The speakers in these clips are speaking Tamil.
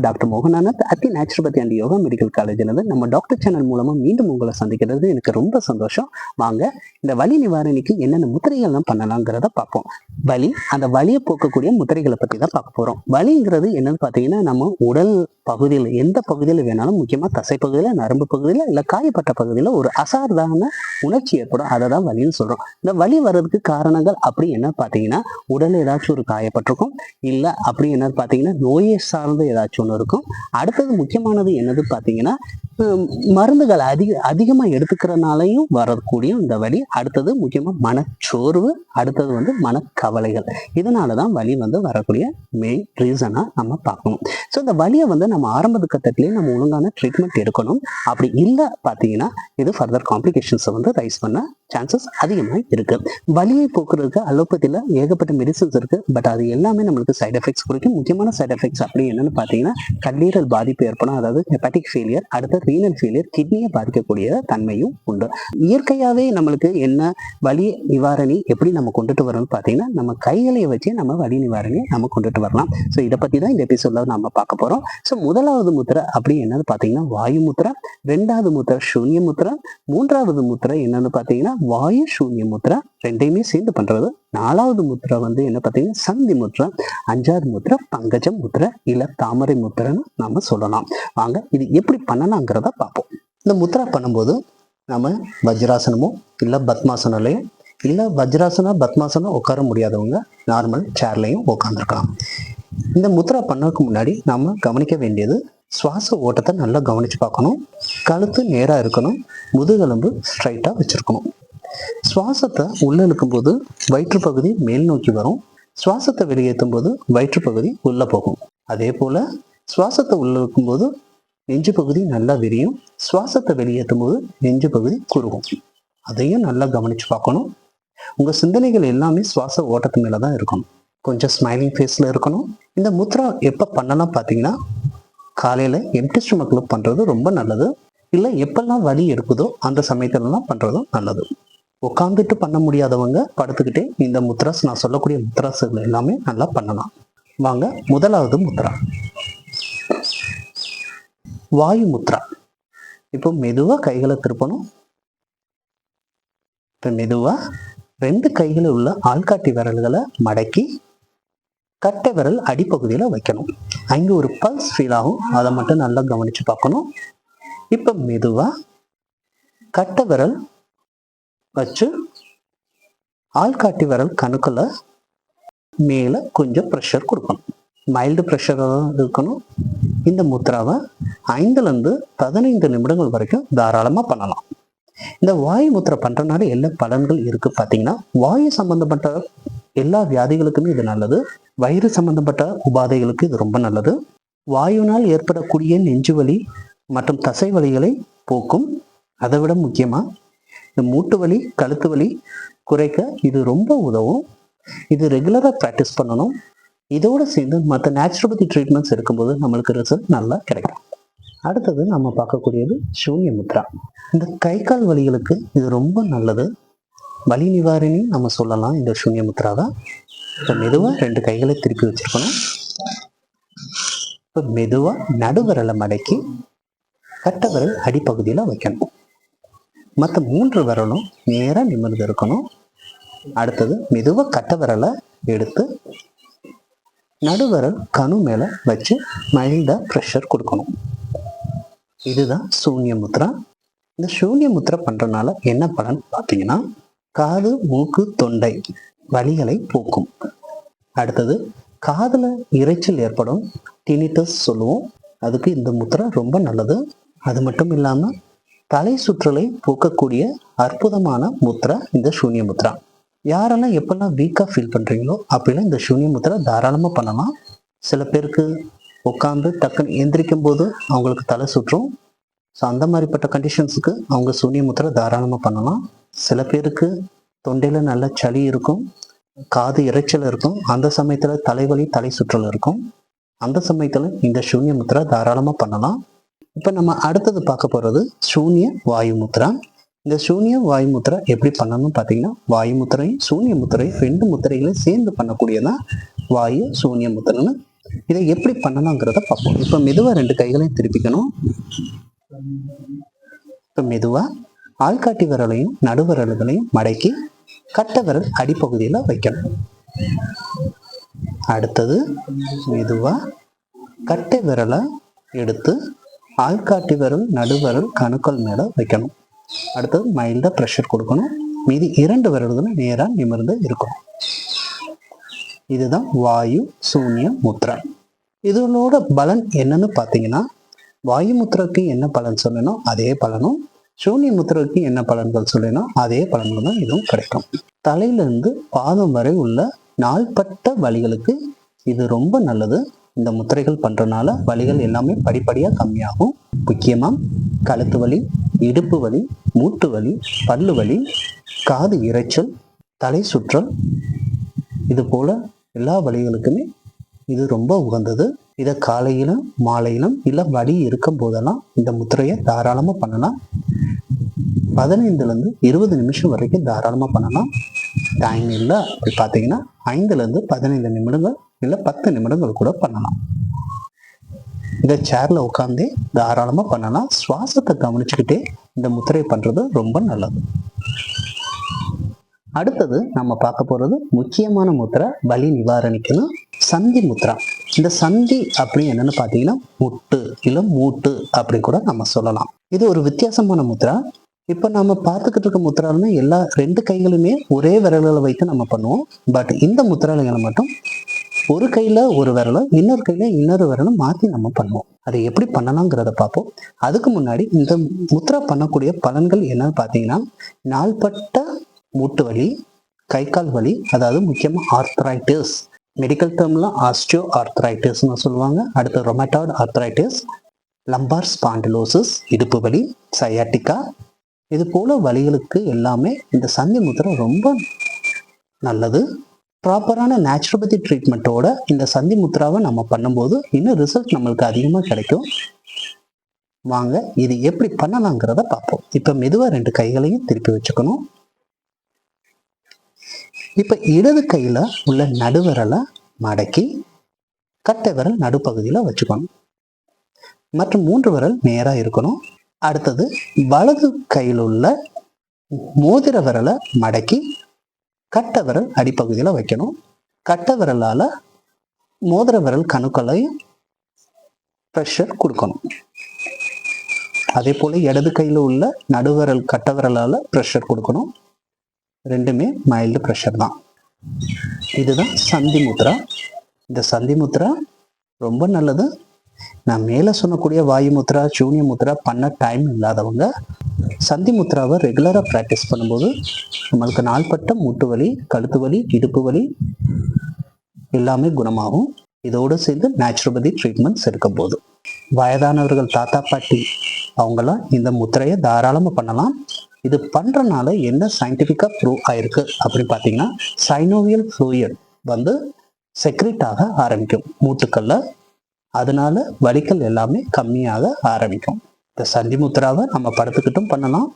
நான் doctor Mohananand Athi naturopathy and yoga medical காலேஜிலிருந்து நம்ம டாக்டர் சேனல் மூலமாக மீண்டும் உங்களை சந்திக்கிறது எனக்கு ரொம்ப சந்தோஷம். வாங்க இந்த வலி நிவாரணிக்கு என்னென்ன முத்திரைகள்லாம் பண்ணலாங்கிறத பார்ப்போம். வலி அந்த வலியை போக்கக்கூடிய முத்திரைகளை பற்றி தான் பார்க்க போகிறோம் வலிங்கிறது என்னன்னு பார்த்தீங்கன்னா நம்ம உடல் பகுதியில் எந்த பகுதியில் வேணாலும் முக்கியமாக தசை பகுதியில் நரம்பு பகுதியில் இல்லை காயப்பட்ட பகுதியில் ஒரு அசாதாரண உணர்ச்சி ஏற்படும். அதை தான் வலின்னு சொல்கிறோம் இந்த வலி வர்றதுக்கு காரணங்கள் அப்படி என்ன பார்த்தீங்கன்னா உடல் ஏதாச்சும் ஒரு காயப்பட்டிருக்கும் இல்லை அப்படி என்ன பார்த்தீங்கன்னா நோயை சார்ந்து ஏதாச்சும் ஒன்று இருக்கும். அடுத்தது முக்கியமானது என்னது பார்த்தீங்கன்னா மருந்துகள் அதிக அதிகமாக எடுத்துக்கிறனாலையும் வரக்கூடிய இந்த வலி அடுத்தது முக்கியமாக மனச்சோர்வு அடுத்தது வந்து மனக்கவலைகள். இதனால தான் வலி வந்து வரக்கூடிய மெயின் ரீசனாக நம்ம பார்க்கணும். ஸோ இந்த வலியை வந்து நம்ம ஆரம்ப கட்டத்திலேயே நம்ம ஒழுங்கான ட்ரீட்மெண்ட் எடுக்கணும். அப்படி இல்லை பார்த்தீங்கன்னா இது ஃபர்தர் காம்ப்ளிகேஷன்ஸை வந்து ரைஸ் பண்ண சான்சஸ் அதிகமாக இருக்கு. வலியை போக்குறதுக்கு அலோபதியில் ஏகப்பட்ட மெடிசன்ஸ் இருக்கு. பட் அது எல்லாமே நம்மளுக்கு சைடு எஃபெக்ட்ஸ் குறிக்கும். முக்கியமான சைடு எஃபெக்ட்ஸ் அப்படி என்னென்னு பார்த்தீங்கன்னா கல்லீரல் பாதிப்பு ஏற்படும். அதாவது ஹெப்பாட்டிக் ஃபெயிலியர் அடுத்த ரீனல் ஃபெயிலியர் கிட்னியை பாதிக்கக்கூடிய தன்மையும் உண்டு. இயற்கையாகவே நம்மளுக்கு என்ன வலி நிவாரணி எப்படி நம்ம கொண்டுட்டு வரோம்னு பார்த்தீங்கன்னா நம்ம கைகளை வச்சு நம்ம வலி நிவாரணியை நம்ம கொண்டுட்டு வரலாம். ஸோ இதை பற்றி தான் இந்த எபிசோடில் நம்ம பார்க்க போகிறோம் ஸோ முதலாவது முத்திரை அப்படி என்னன்னு பார்த்தீங்கன்னா வாயு முத்திரை ரெண்டாவது முத்திரை சூன்ய முத்திரை மூன்றாவது முத்திரை என்னன்னு பார்த்தீங்கன்னா வாயு சூன்ய முத்திரை ரெண்டையுமே சேர்ந்து பண்றது. நாலாவது முத்திரை வந்து என்ன பார்த்தீங்கன்னா சந்தி முத்திரை அஞ்சாவது முத்திரை பங்கஜ முத்திரை இல்ல தாமரை முத்திரைன்னு நம்ம சொல்லலாம். வாங்க இது எப்படி பண்ணலாங்கிறத பார்ப்போம். இந்த முத்திரை பண்ணும்போது நம்ம வஜ்ராசனமோ இல்லை பத்மாசனலையும் இல்லை வஜ்ராசனா பத்மாசனம் உட்கார முடியாதவங்க நார்மல் சேர்லையும் உட்காந்துருக்கலாம் இந்த முத்திரை பண்ணதுக்கு முன்னாடி நாம் கவனிக்க வேண்டியது சுவாச ஓட்டத்தை நல்லா கவனிச்சு பார்க்கணும். கழுத்து நேராக இருக்கணும். முதுகெலும்பு ஸ்ட்ரைட்டாக வச்சிருக்கணும். சுவாசத்தை உள்ள இழுக்கும்போது வயிற்றுப்பகுதி மேல் நோக்கி வரும். சுவாசத்தை வெளியேற்றும் போது வயிற்றுப்பகுதி உள்ள போகும். அதே போல சுவாசத்தை உள்ள இழுக்கும்போது நெஞ்சு பகுதி நல்லா விரியும். சுவாசத்தை வெளியேற்றும் போது நெஞ்சு பகுதி குறுகும். அதையும் நல்லா கவனிச்சு பார்க்கணும். உங்க சிந்தனைகள் எல்லாமே சுவாச ஓட்டத்து மேலே தான் இருக்கணும். கொஞ்சம் ஸ்மைலிங் ஃபேஸில் இருக்கணும். இந்த முத்ரா எப்போ பண்ணலாம் பார்த்தீங்கன்னா காலையில் எம்டி ஸ்டொமக்ல பண்ணுறது ரொம்ப நல்லது. இல்லை எப்பெல்லாம் வலி இருக்குதோ அந்த சமயத்துலலாம் பண்ணுறதும் நல்லது. உட்காந்துட்டு பண்ண முடியாதவங்க படுத்துக்கிட்டே இந்த முத்ராஸ் நான் சொல்லக்கூடிய முத்ராஸ்கள் எல்லாமே நல்லா பண்ணலாம். வாங்க முதலாவது முத்ரா. வாயு முத்ரா. இப்போ மெதுவாக கைகளை திருப்பணும். இப்போ மெதுவாக ரெண்டு கைகளில் உள்ள ஆள்காட்டி விரல்களை மடக்கி கட்டை விரல் அடிப்பகுதியில் வைக்கணும். அங்கே ஒரு பல்ஸ் ஃபீல் ஆகும். அதை மட்டும் நல்லா கவனித்து பார்க்கணும். இப்போ மெதுவாக கட்டை விரல் வச்சு ஆள்காட்டி விரல் கணுக்கில் மேலே கொஞ்சம் ப்ரெஷர் கொடுக்கணும். மைல்டு ப்ரெஷராக தான் இருக்கணும். இந்த முத்ராவை ஐந்துலேருந்து பதினைந்து நிமிடங்கள் வரைக்கும் தாராளமாக பண்ணலாம். இந்த வாயு முத்திரை பண்ணுறனால எல்லா பலன்கள் இருக்குது பார்த்தீங்கன்னா வாயு சம்மந்தப்பட்ட எல்லா வியாதிகளுக்குமே இது நல்லது. வயிறு சம்பந்தப்பட்ட உபாதைகளுக்கு இது ரொம்ப நல்லது. வாயுனால் ஏற்படக்கூடிய நெஞ்சு வலி மற்றும் தசை வலிகளை போக்கும். அதை விட முக்கியமாக இந்த மூட்டு வலி கழுத்து வலி குறைக்க இது ரொம்ப உதவும். இது ரெகுலராக ப்ராக்டிஸ் பண்ணணும். இதோடு சேர்ந்து மற்ற நேச்சுரோபதி ட்ரீட்மெண்ட்ஸ் இருக்கும்போது நம்மளுக்கு ரிசல்ட் நல்லா கிடைக்கும். அடுத்தது நம்ம பார்க்கக்கூடியது சூன்ய முத்ரா இந்த கை கால் வலிகளுக்கு இது ரொம்ப நல்லது. வலி நிவாரணி நம்ம சொல்லலாம். இந்த சூன்ய முத்ராவை இப்போ மெதுவாக ரெண்டு கைகளை திருப்பி வச்சிருக்கணும். இப்போ மெதுவாக நடுவிரலை மடக்கி கட்டை விரல் அடிப்பகுதியில் வைக்கணும். மற்ற மூன்று விரலும் நேராக நிமிர்ந்து இருக்கணும். அடுத்தது மெதுவாக கட்டை விரலை எடுத்து நடுவிரல் கணு மேலே வச்சு மைல்டாக ப்ரெஷர் கொடுக்கணும். இதுதான் சூன்ய முத்ரா. இந்த சூன்ய முத்ரா பண்ணுறதுனால என்ன பலன் பார்த்தீங்கன்னா காது மூக்கு தொண்டை வலிகளை போக்கும். அடுத்தது காதில் இரைச்சல் ஏற்படும். டினிட்டஸ் சொல்லுவோம். அதுக்கு இந்த முத்திரை ரொம்ப நல்லது. அது மட்டும் இல்லாமல் தலை சுற்றலை போக்கக்கூடிய அற்புதமான முத்திரை இந்த சூன்ய முத்ரா யாரெல்லாம் எப்பெல்லாம் வீக்காக ஃபீல் பண்ணுறீங்களோ அப்படிலாம் இந்த சூன்ய முத்திரை தாராளமாக பண்ணலாம். சில பேருக்கு உட்காந்து டக்குன்னு எந்திரிக்கும் போது அவங்களுக்கு தலை சுற்றும். ஸோ அந்த மாதிரிப்பட்ட கண்டிஷன்ஸுக்கு அவங்க சூன்ய முத்திரை தாராளமாக பண்ணலாம். சில பேருக்கு தொண்டையில் நல்ல சளி இருக்கும் காது இரைச்சல் இருக்கும். அந்த சமயத்தில் தலைவலி தலை சுற்றல் இருக்கும். அந்த சமயத்தில் இந்த சூன்ய முத்திரை தாராளமாக பண்ணலாம். இப்போ நம்ம அடுத்தது பார்க்க போகிறது சூன்ய வாயு முத்ரா இந்த சூன்ய வாயு முத்திரை எப்படி பண்ணணும்னு பார்த்தீங்கன்னா வாயு முத்திரையும் சூன்ய முத்திரையும் ரெண்டு முத்திரைகளையும் சேர்ந்து பண்ணக்கூடியதான் வாயு சூன்ய முத்திரைன்னு. இதை எப்படி பண்ணலாங்கிறத பார்ப்போம். இப்போ மெதுவாக ரெண்டு கைகளையும் திருப்பிக்கணும். இப்போ மெதுவாக ஆள்காட்டி விரலையும் நடுவிரல்களையும் மடக்கி கட்டை விரல் அடிப்பகுதியில் வைக்கணும். அடுத்தது மெதுவாக கட்டை விரலை எடுத்து ஆள்காட்டி விரல் நடுவிரல் கணுக்கள் மேலே வைக்கணும். அடுத்தது மைல்டாக ப்ரெஷர் கொடுக்கணும். மீதி இரண்டு விரல்களும் நேராக நிமிர்ந்து இருக்கணும். இதுதான் வாயு சூன்ய முத்ரா இதனோட பலன் என்னன்னு பார்த்தீங்கன்னா வாயு முத்திரைக்கு என்ன பலன் சொல்லணும் அதே பலனும் சூன்ய முத்திரைக்கு என்ன பலன்கள் சொல்லணும் அதே பலன்கள் தான் இதுவும் கிடைக்கும். தலையிலிருந்து பாதம் வரை உள்ள நாள்பட்ட வலிகளுக்கு இது ரொம்ப நல்லது. இந்த முத்திரைகள் பண்ணுறனால வலிகள் எல்லாமே படிப்படியாக கம்மியாகும். முக்கியமாக கழுத்து வலி இடுப்பு வலி மூட்டு வலி பல்லு வலி காது இரைச்சல் தலை சுற்றல் இது போல எல்லா வலிகளுக்குமே இது ரொம்ப உகந்தது. இதை காலையிலும் மாலையிலும் இல்லை வலி இருக்கும் போதெல்லாம் இந்த முத்திரையை தாராளமாக பண்ணலாம். பதினைந்துலேருந்து இருபது நிமிஷம் வரைக்கும் தாராளமாக பண்ணலாம். டைம் இல்லை அப்படி பார்த்தீங்கன்னா ஐந்துலேருந்து பதினைந்து நிமிடங்கள் இல்லை பத்து நிமிடங்கள் கூட பண்ணலாம். இந்த சேர்ல உட்காந்து தாராளமாக பண்ணலாம். சுவாசத்தை கவனிச்சுக்கிட்டே இந்த முத்திரை பண்ணுறது ரொம்ப நல்லது. அடுத்தது நம்ம பார்க்க போறது முக்கியமான முத்திரை வலி நிவாரணிக்குன்னா சந்தி முத்ரா இந்த சந்தி அப்படின்னு என்னன்னு பார்த்தீங்கன்னா முட்டு இல்லை மூட்டு அப்படின்னு கூட நம்ம சொல்லலாம். இது ஒரு வித்தியாசமான முத்ரா இப்போ நம்ம பார்த்துக்கிட்டு இருக்க முத்திராலுமே எல்லா ரெண்டு கைகளுமே ஒரே விரல்களை வைத்து நம்ம பண்ணுவோம். பட் இந்த முத்திராலைகளை மட்டும் ஒரு கையில் ஒரு விரலும் இன்னொரு கையில் இன்னொரு விரலும் மாற்றி நம்ம பண்ணுவோம். அதை எப்படி பண்ணலாங்கிறத பார்ப்போம். அதுக்கு முன்னாடி இந்த முத்ரா பண்ணக்கூடிய பலன்கள் என்னன்னு பார்த்தீங்கன்னா நாள்பட்ட மூட்டு வலி கை கால் வலி அதாவது முக்கியமாக ஆர்த்ரைட்டிஸ் மெடிக்கல் டேர்மில் ஆஸ்டியோ ஆர்த்ரைட்டிஸ்னு சொல்லுவாங்க. அடுத்து ரொமேட்டாய்டு ஆர்த்ரைட்டிஸ் லம்பார் ஸ்பாண்டிலோசிஸ் இடுப்பு வலி சயாட்டிக்கா இது போல வழிகளுக்கு எல்லாமே இந்த சந்தி முத்திரை ரொம்ப நல்லது. ப்ராப்பரான நேச்சுரோபதி ட்ரீட்மெண்ட்டோட இந்த சந்தி முத்திராவை நம்ம பண்ணும்போது இன்னும் ரிசல்ட் நம்மளுக்கு அதிகமாக கிடைக்கும். வாங்க இது எப்படி பண்ணலாங்கிறத பார்ப்போம். இப்போ மெதுவாக ரெண்டு கைகளையும் திருப்பி வச்சுக்கணும். இப்போ இடது கையில் உள்ள நடுவிரலை மடக்கி கட்டை விரல் நடுப்பகுதியில் வச்சுக்கணும். மற்றும் மூன்று விரல் நேராக இருக்கணும். அடுத்தது வலது கையில் உள்ள மோதிர விரலை மடக்கி கட்ட விரல் அடிப்பகுதியில் வைக்கணும். கட்டை விரலால் மோதிர விரல் கணுக்களையும் ப்ரெஷர் கொடுக்கணும். அதே போல் இடது கையில் உள்ள நடுவிரல் கட்ட விரலால் ப்ரெஷர் கொடுக்கணும். ரெண்டுமே மைல்டு ப்ரெஷர் தான். இதுதான் சந்தி முத்ரா. இந்த சந்தி முத்ரா ரொம்ப நல்லது. நான் மேலே சொன்னக்கூடிய வாயு முத்ரா சூன்ய முத்ரா பண்ண டைம் இல்லாதவங்க சந்தி முத்ராவை ரெகுலராக ப்ராக்டிஸ் பண்ணும்போது நம்மளுக்கு நாள்பட்ட மூட்டு வலி கழுத்து வலி இடுப்பு வலி எல்லாமே குணமாகும். இதோடு சேர்ந்து நேச்சுரோபதி ட்ரீட்மெண்ட்ஸ் இருக்க போது வயதானவர்கள் தாத்தா பாட்டி அவங்களாம் இந்த முத்திரையை தாராளமாக பண்ணலாம். இது பண்ணுறனால என்ன சயின்டிஃபிக்காக ப்ரூவ் ஆயிருக்கு அப்படின்னு பார்த்தீங்கன்னா சைனோவியல் ஃப்ளூயட் வந்து செக்ரிட் ஆக ஆரம்பிக்கும். மூட்டுக்கல்ல அதனால வலிக்கல் எல்லாமே கம்மியாக ஆரம்பிக்கும். இந்த சந்தி முத்ராவை நம்ம படுத்துக்கிட்டும் பண்ணலாம்.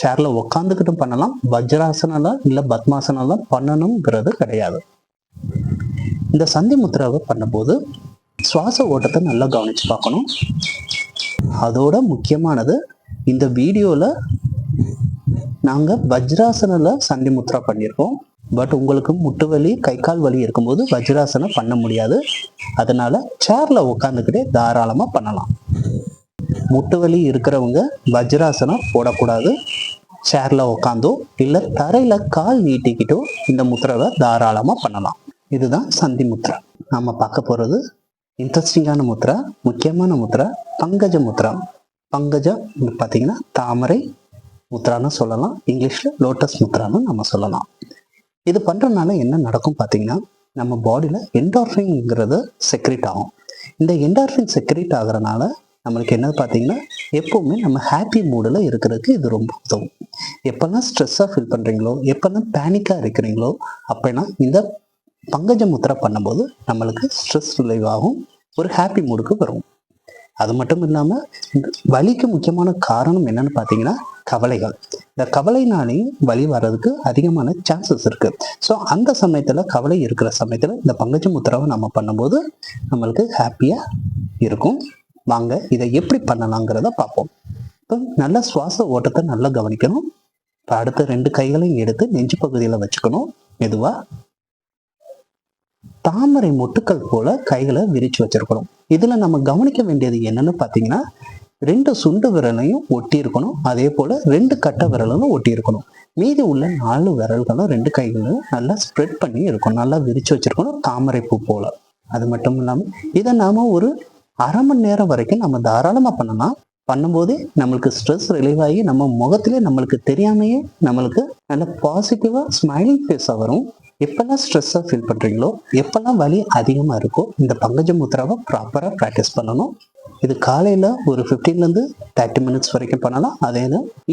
சேர்ல உக்காந்துக்கிட்டும் பண்ணலாம். வஜ்ராசனால இல்லை பத்மாசனால பண்ணணுங்கிறது கிடையாது. இந்த சந்தி முத்ராவை பண்ணும்போது சுவாச ஓட்டத்தை நல்லா கவனிச்சு பார்க்கணும். அதோட முக்கியமானது இந்த வீடியோவில் நாங்கள் வஜ்ராசனில் சந்தி முத்ரா பண்ணியிருக்கோம். பட் உங்களுக்கு முட்டு வலி கை கால் வலி இருக்கும்போது வஜ்ராசனம் பண்ண முடியாது. அதனால சேர்ல உட்காந்துக்கிட்டே தாராளமாக பண்ணலாம். முட்டு வலி இருக்கிறவங்க வஜ்ராசனம் போடக்கூடாது. சேர்ல உட்காந்தோ இல்லை தரையில கால் நீட்டிக்கிட்டோ இந்த முத்திரவை தாராளமாக பண்ணலாம். இதுதான் சந்தி முத்ரா நாம பார்க்க போறது இன்ட்ரெஸ்டிங்கான முத்திரை முக்கியமான முத்திரை பங்கஜ முத்ரா பங்கஜம் பார்த்தீங்கன்னா தாமரை முத்ரான்னு சொல்லலாம். இங்கிலீஷில் லோட்டஸ் முத்ரான்னு நம்ம சொல்லலாம். இது பண்ணுறதுனால என்ன நடக்கும் பார்த்தீங்கன்னா நம்ம பாடியில் என்டார்ஃபின்ங்கிறது செக்ரேட் ஆகும். இந்த என்டார்ஃபின் செக்ரேட் ஆகுறனால நம்மளுக்கு என்னது பார்த்தீங்கன்னா எப்போவுமே நம்ம ஹாப்பி மூடில் இருக்கிறதுக்கு இது ரொம்ப உதவும். எப்போல்லாம் ஸ்ட்ரெஸ்ஸாக ஃபீல் பண்ணுறீங்களோ எப்போல்லாம் பேனிக்காக இருக்கிறீங்களோ அப்போனா இந்த பங்கஜ முத்திரை பண்ணும்போது நம்மளுக்கு ஸ்ட்ரெஸ் ரிலீவ் ஆகும் ஒரு ஹாப்பி மூடுக்கு வரும். அது மட்டும் இல்லாமல் வலிக்கு முக்கியமான காரணம் என்னன்னு பார்த்தீங்கன்னா கவலைகள். இந்த கவலைனாலையும் வலி வர்றதுக்கு அதிகமான சான்சஸ் இருக்கு. ஸோ அந்த சமயத்தில் கவலை இருக்கிற சமயத்தில் இந்த பங்கஜ முத்திராவை நம்ம பண்ணும்போது நம்மளுக்கு ஹாப்பியாக இருக்கும். வாங்க இதை எப்படி பண்ணலாங்கிறத பார்ப்போம். இப்போ நல்ல சுவாச ஓட்டத்தை நல்லா கவனிக்கணும். இப்போ அடுத்த ரெண்டு கைகளையும் எடுத்து நெஞ்சு பகுதியில் வச்சுக்கணும். மெதுவாக தாமரை மொட்டுக்கள் போல கைகளை விரிச்சு வச்சிருக்கணும். இதுல நம்ம கவனிக்க வேண்டியது என்னன்னு பார்த்தீங்கன்னா ரெண்டு சுண்டு விரலையும் ஒட்டி இருக்கணும் அதே போல் ரெண்டு கட்டை விரலும் ஒட்டி இருக்கணும் மீதி உள்ள நாலு விரல்களும் ரெண்டு கைகளும் நல்லா ஸ்ப்ரெட் பண்ணி இருக்கும் நல்லா விரிச்சு வச்சுருக்கணும் தாமரை பூ அது மட்டும் இல்லாமல் இதை நாம் ஒரு அரை மணி நேரம் வரைக்கும் நம்ம தாராளமாக பண்ணலாம். பண்ணும்போதே நம்மளுக்கு ஸ்ட்ரெஸ் ரிலீவ் ஆகி நம்ம முகத்திலே நம்மளுக்கு தெரியாமையே நம்மளுக்கு நல்ல பாசிட்டிவாக ஸ்மைலிங் ஃபேஸாக வரும். எப்பெல்லாம் ஸ்ட்ரெஸ்ஸாக ஃபீல் பண்ணுறீங்களோ எப்பெல்லாம் வலி அதிகமாக இருக்கோ இந்த பங்கஜ முத்ராவை ப்ராப்பராக ப்ராக்டிஸ் பண்ணணும். இது காலையில் ஒரு ஃபிஃப்டீன்லேருந்து தேர்ட்டி மினிட்ஸ் வரைக்கும் பண்ணலாம். அதே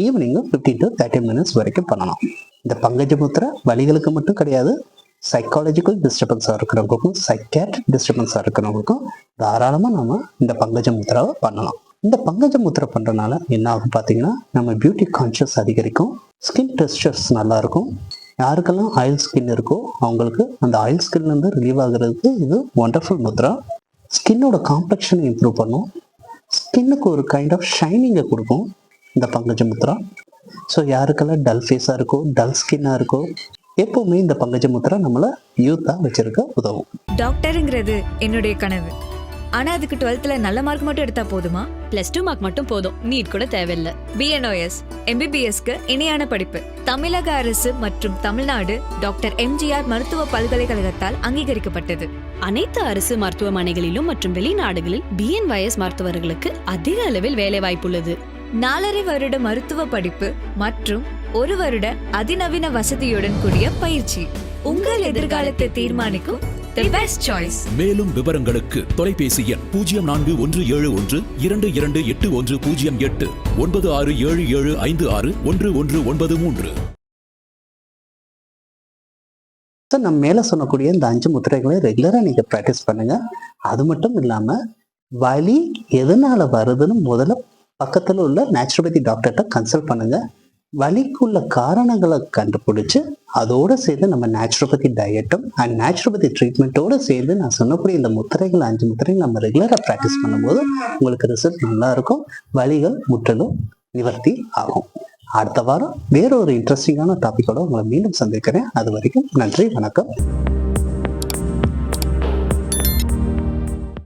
ஈவினிங்கு ஃபிஃப்டீன் டு தேர்ட்டி மினிட்ஸ் வரைக்கும் பண்ணலாம். இந்த பங்கஜ முத்ரா வலிகளுக்கு மட்டும் கிடையாது சைக்காலஜிக்கல் டிஸ்டர்பன்ஸாக இருக்கிறவங்களுக்கும் சைக்கேட் டிஸ்டர்பன்ஸாக இருக்கிறவங்களுக்கும் தாராளமாக நம்ம இந்த பங்கஜ முத்திராவை பண்ணலாம். இந்த பங்கஜ முத்திரை பண்ணுறதுனால என்ன ஆகும் பார்த்தீங்கன்னா நம்ம பியூட்டி கான்ஷியஸ் அதிகரிக்கும் ஸ்கின் டெஸ்டர்ஸ் நல்லாயிருக்கும் யாருக்கெல்லாம் ஆயில் ஸ்கின் இருக்கோ அவங்களுக்கு அந்த ஆயில் ஸ்கின்லேருந்து ரிலீவ் ஆகுறதுக்கு இது ஒண்டர்ஃபுல் முத்ரா ஸ்கின்னோட காம்ப்ளெக்ஷனை இம்ப்ரூவ் பண்ணும். ஸ்கின்னுக்கு ஒரு கைண்ட் ஆஃப் ஷைனிங்கை கொடுக்கும் இந்த பங்கஜ முத்ரா ஸோ யாருக்கெல்லாம் டல் ஃபேஸாக இருக்கோ டல் ஸ்கின்னாக இருக்கோ எப்பவுமே இந்த பங்கஜ முத்ரா நம்மளை யூத்தாக வச்சிருக்க உதவும். டாக்டருங்கிறது என்னுடைய கனவு. ஆனா அதுக்கு டுவெல்த்ல நல்ல மார்க் மட்டும் எடுத்தா போதுமா? பிளஸ் டூ மார்க் மட்டும் போதும். நீட் கூட தேவையில்ல. பிஎன்ஓஎஸ் எம்பிபிஎஸ்க்கு இணையான படிப்பு. தமிழக அரசு மற்றும் தமிழ்நாடு டாக்டர் எம்ஜிஆர் மருத்துவ பல்கலைக்கழகத்தால் அங்கீகரிக்கப்பட்டது. அனைத்து அரசு மருத்துவமனைகளிலும் மற்றும் வெளிநாடுகளில் பிஎன்ஒய்எஸ் மருத்துவர்களுக்கு அதிக அளவில் வேலை வாய்ப்புள்ளது நாலரை வருட மருத்துவ படிப்பு மற்றும் ஒரு வருட அதிநவீன வசதியுடன் கூடிய பயிற்சி. உங்கள் எதிர்காலத்தை தீர்மானிக்கும் தி பெஸ்ட் சாய்ஸ் மேலும் விவரங்களுக்கு தொலைபேசி எண் பூஜ்ஜியம் நான்கு ஒன்று ஏழு ஒன்று இரண்டு இரண்டு எட்டு ஒன்று பூஜ்ஜியம் எட்டு ஒன்பது ஆறு ஏழு ஏழு ஐந்து ஆறு ஒன்று ஒன்று ஒன்பது மூன்று. ஸோ நம்ம மேலே சொன்னக்கூடிய இந்த அஞ்சு முத்திரைகளை ரெகுலராக நீங்கள் ப்ராக்டிஸ் பண்ணுங்க. அது மட்டும் இல்லாமல் வலி எதனால வருதுன்னு முதல்ல பக்கத்தில் உள்ள நேச்சுரோபதி டாக்டர்கிட்ட கன்சல்ட் பண்ணுங்க. வலிக்குள்ள காரணங்களை கண்டுபிடிச்சு அதோட சேர்ந்து நம்ம நேச்சுரோபதி டயட்டும் அண்ட் நேச்சுரோபதி ட்ரீட்மெண்ட்டோட சேர்ந்து நான் சொன்னக்கூடிய இந்த முத்திரைகள் அஞ்சு முத்திரைகள் நம்ம ரெகுலராக ப்ராக்டிஸ் பண்ணும்போது உங்களுக்கு ரிசல்ட் நல்லா இருக்கும். வலிகள் முற்றிலும் நிவர்த்தி ஆகும். அடுத்த வாரம் வேற ஒரு இன்ட்ரெஸ்டிங்கான டாபிக்கோட உங்களை மீண்டும் சந்திக்கிறேன். அது வரைக்கும் நன்றி வணக்கம்.